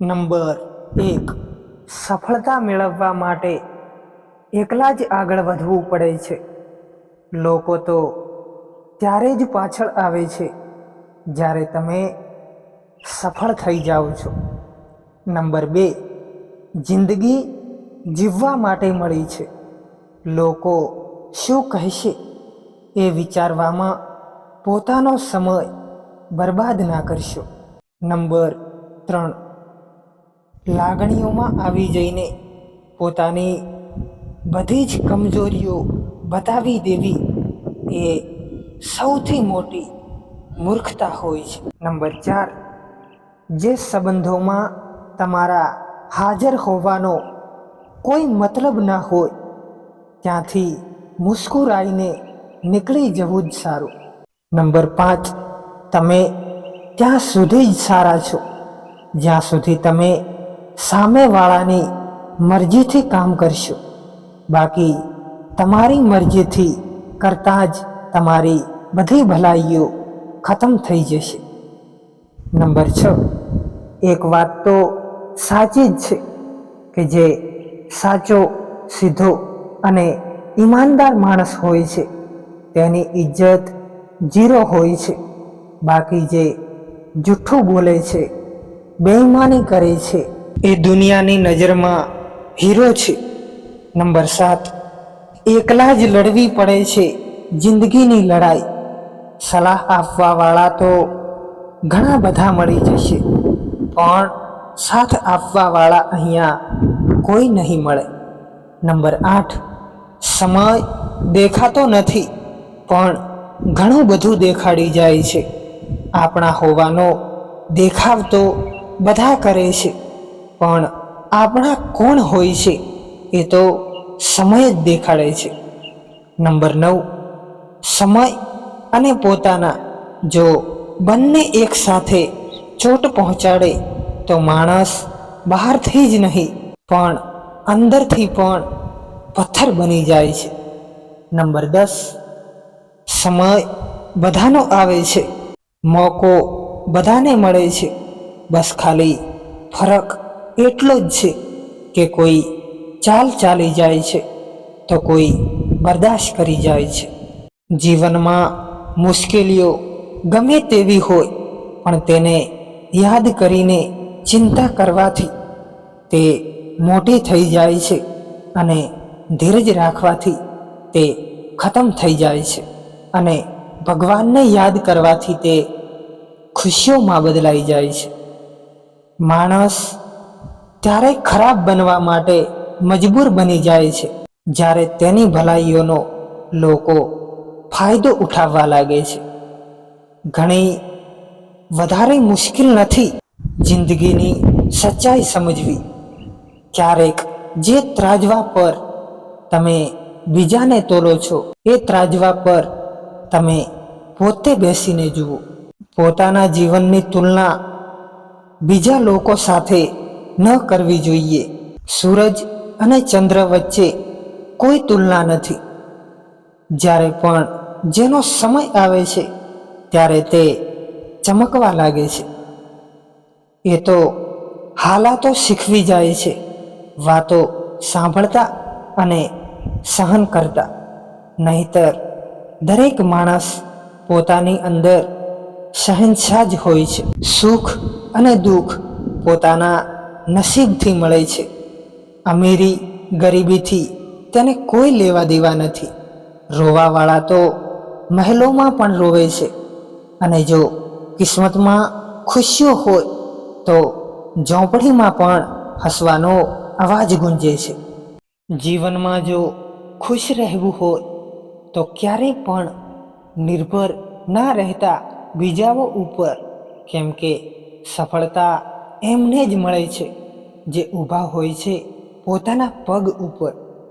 Number એક. સફળતા મેળવવા માટે એકલા જ આગળ વધવું પડે છે. લોકો તો ત્યારે જ પાછળ આવે છે જ્યારે તમે સફળ થઈ જાઓ છો. નંબર બે. જિંદગી જીવવા માટે મળી છે. લોકો શું કહેશે એ વિચારવામાં પોતાનો સમય બરબાદ ના કરશો. નંબર ત્રણ. લાગણીઓમાં આવી જઈને પોતાની બધી જ કમજોરીઓ બતાવી દેવી એ સૌથી મોટી મૂર્ખતા હોય છે. નંબર ચાર, જે સંબંધોમાં તમારા હાજર હોવાનો કોઈ મતલબ ના હોય, ત્યાંથી મુસ્કુરાઈને નીકળી જવું જ સારું. નંબર પાંચ, તમે ત્યાં સુધી જ સારા છો. જ્યાં સુધી તમે સામેવાળાની મરજીથી કામ કરશો. બાકી તમારી મરજીથી કરતાં જ તમારી બધી ભલાઈઓ ખતમ થઈ જશે. નંબર છ. એક વાત તો સાચી જ છે કે જે સાચો, સીધો અને ઈમાનદાર માણસ હોય છે, તેની ઇજ્જત જીરો હોય છે. બાકી જે જૂઠું બોલે છે, બેઈમાની કરે છે એ દુનિયાની નજરમાં હીરો છે. નંબર સાત, એકલા જ લડવી પડે છે જિંદગીની લડાઈ. સલાહ આપવાવાળા તો ઘણા બધા મળી જશે, પણ સાથ આપવાવાળા અહીંયા કોઈ નહીં મળે. નંબર આઠ, સમય દેખાતો નથી, પણ ઘણું બધું દેખાડી જાય છે. આપણા હોવાનો દેખાવ તો બધા કરે છે. પણ આપણા કોણ હોય છે એ તો સમય જ દેખાડે છે. નંબર નવ, સમય અને પોતાના. જો બંને એકસાથે ચોટ પહોંચાડે તો માણસ બહારથી જ નહીં, પણ અંદરથી પણ પથ્થર બની જાય છે. નંબર દસ, સમય બધાનો આવે છે. મોકો બધાને મળે છે. બસ ખાલી ફરક એટલો જ છે કે કોઈ ચાલ ચાલી જાય છે તો કોઈ બરદાશ્ત કરી જાય છે. જીવનમાં મુશ્કેલીઓ ગમે તેવી હોય, પણ તેને યાદ કરીને ચિંતા કરવાથી તે મોટી થઈ જાય છે અને ધીરજ રાખવાથી તે ખતમ થઈ જાય છે અને ભગવાનને યાદ કરવાથી તે ખુશીઓમાં બદલાઈ જાય છે. માણસ ત્યારે ખરાબ બનવા માટે મજબૂર બની જાય છે. જ્યારે તેની ભલાઈઓનો લોકો ફાયદો ઉઠાવવા લાગે છે. ઘણી વધારે મુશ્કેલ નથી જિંદગીની સચ્ચાઈ સમજવી. ક્યારેક જે ત્રાજવા પર તમે બીજાને તોલો છો, એ ત્રાજવા પર તમે પોતે બેસીને જુઓ. પોતાના જીવનની તુલના બીજા લોકો સાથે ન કરવી જોઈએ. સૂરજ અને ચંદ્ર વચ્ચે કોઈ તુલના નથી. જ્યારે પણ જેનો સમય આવે છે, ત્યારે તે ચમકવા લાગે છે. એ તો હાલાતો શીખવી જાય છે, વાતો સાંભળતા અને સહન કરતા. નહીતર દરેક માણસ પોતાની અંદર શહેનશાહ જ હોય છે. સુખ અને દુઃખ પોતાના નસીબથી મળે છે. અમીરી ગરીબીથી તેને કોઈ લેવા દેવા નથી. રોવાવાળા તો મહેલોમાં પણ રોવે છે. અને જો કિસ્મતમાં ખુશીઓ હોય, તો ઝોંપડીમાં પણ હસવાનો અવાજ ગુંજે છે. જીવનમાં જો ખુશ રહેવું હોય, તો ક્યારેય પણ નિર્ભર ના રહેતા બીજાઓ ઉપર, કેમ કે સફળતા એમને જ મળે છે. જે ઊભા હોય છે પોતાના પગ ઉપર